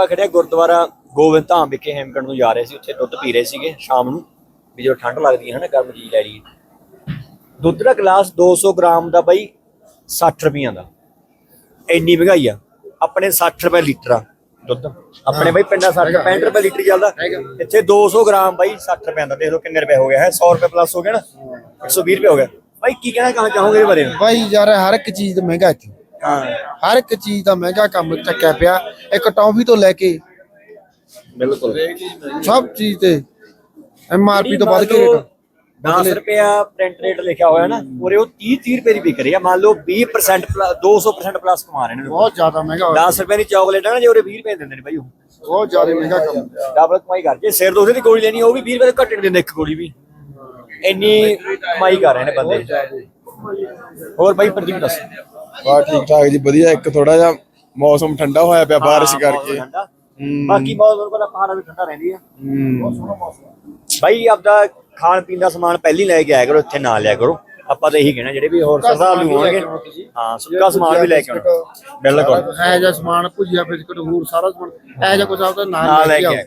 ਆਪਾਂ ਖੜਿਆ ਗੁਰਦੁਆਰਾ ਗੋਬਿੰਦ ਧਾਮ ਵਿਖੇ ਹੈਮਕੰਡ ਨੂੰ ਜਾ ਰਹੇ ਸੀ ਉੱਥੇ ਦੁੱਧ ਪੀ ਰਹੇ ਸੀਗੇ ਸ਼ਾਮ ਨੂੰ ਵੀ ਜਦੋਂ ਠੰਡ ਲੱਗਦੀ ਹੈ ਨਾ ਗਰਮ ਚੀਜ਼ ਲੈ ਲਈਏ। ਦੁੱਧ ਦਾ ਗਲਾਸ 200 ਗ੍ਰਾਮ ਦਾ ਬਾਈ 60 ਰੁਪਈਆਂ ਦਾ। ਇੰਨੀ ਮਹਿੰਗਾਈ ਆ। ਆਪਣੇ 60 ਰੁਪਏ ਲੀਟਰ ਆ ਦੁੱਧ। ਆਪਣੇ ਬਾਈ ਪਿੰਡਾਂ 60 65 ਰੁਪਏ ਲੀਟਰ ਚੱਲਦਾ। ਇੱਥੇ 200 ਗ੍ਰਾਮ ਬਾਈ 60 ਰੁਪਏ ਦਾ। ਦੇਖ ਲਓ ਕਿੰਨੇ ਰੁਪਏ ਹੋ ਗਿਆ। ਹੈ 100 ਰੁਪਏ ਪਲੱਸ ਹੋ ਗਿਆ ਨਾ। 120 ਰੁਪਏ ਹੋ ਗਿਆ। ਬਾਈ ਕੀ ਕਹਿਣਾ ਕਹਾਂ ਚਾਹੋਗੇ ਇਹਦੇ ਬਾਰੇ? ਭਾਈ ਯਾਰ ਹਰ ਇੱਕ ਚੀਜ਼ ਮਹਿੰਗਾ ਇੱਥੇ। ਹਾਂ। ਹਰ ਇੱਕ ਚੀਜ਼ ਦਾ ਮਹਿੰਗਾ ਕੰਮ ਚੱਕਿਆ ਪਿਆ। ਇੱਕ ਟੌਫੀ ਤੋਂ ਲੈ ਕੇ ਬਿਲਕੁਲ। ਸਭ ਚੀਜ਼ ਤੇ ਐਮਆਰਪੀ ਤੋਂ ਵੱਧ ਕੇ ਰੇਟ। 10 ਰੁਪਿਆ ਪ੍ਰਿੰਟ ਰੇਟ ਲਿਖਿਆ ਹੋਇਆ ਨਾ ਉਰੇ ਉਹ 30 30 ਰੁਪਏ ਦੀ ਵਿਕ ਰਹੀ ਆ। ਮੰਨ ਲਓ 20% ਪਲੱਸ 200% ਪਲੱਸ ਕਮਾ ਰਹੇ ਨੇ। ਬਹੁਤ ਜ਼ਿਆਦਾ ਮਹਿੰਗਾ ਹੋ ਗਿਆ 10 ਰੁਪਏ ਦੀ ਚਾਕਲੇਟ ਹੈ ਨਾ ਜੇ ਉਰੇ 20 ਰੁਪਏ ਦਿੰਦੇ ਨੇ ਬਾਈ ਉਹ। ਬਹੁਤ ਜ਼ਿਆਦਾ ਮਹਿੰਗਾ ਕੰਮ। ਡਬਲ ਕਮਾਈ ਕਰ। ਜੇ ਸਿਰ ਦੋਸੇ ਦੀ ਗੋਲੀ ਲੈਣੀ ਉਹ ਵੀ 20 ਰੁਪਏ ਘੱਟ ਦਿੰਦੇ ਇੱਕ ਗੋਲੀ ਵੀ। ਇੰਨੀ ਕਮਾਈ ਕਰ ਰਹੇ ਨੇ ਬੰਦੇ। ਹੋਰ ਬਾਈ ਪ੍ਰਦੀਪ ਦੱਸ। ਬਾ ਠੀਕ ਠਾਕ ਜੀ ਵਧੀਆ ਇੱਕ ਥੋੜਾ ਜਿਹਾ ਮੌਸਮ ਠੰਡਾ ਹੋਇਆ ਪਿਆ ਬਾਰਿਸ਼ ਕਰਕੇ। ਠੰਡਾ। ਬਾਕੀ ਮੌਸਮ ਕੋਲ ਪਹਾੜਾਂ ਵੀ ਠੰਡਾ ਰਹਿੰਦੀ ਆ। ਹੂੰ। ਬਾਈ ਆਪਦਾ ਖਾਣ ਪੀਣ ਦਾ ਸਮਾਨ ਪਹਿਲੀ ਲੈ ਕੇ ਆਇਆ ਕਰੋ ਇੱਥੇ ਨਾ ਲਿਆ ਕਰੋ। ਆਪਾਂ ਤਾਂ ਇਹੀ ਕਹਿਣਾ ਜਿਹੜੇ ਵੀ ਹੋਰ ਸਰਦਾਲੂ ਹੋਣਗੇ। ਹਾਂ ਸੁੱਕਾ ਸਮਾਨ ਵੀ ਲੈ ਕੇ ਆਉਣਾ। ਬਿਲਕੁਲ। ਇਹ ਜਿਹਾ ਸਮਾਨ ਭੁਜੀਆ ਬਿਸਕਟ ਹੋਰ ਸਾਰਾ ਸਮਾਨ ਇਹ ਜਿਹਾ ਕੁਝ ਆਪਦਾ ਨਾਲ ਨਾਲ ਲੈ ਕੇ ਆਇਆ ਆਓ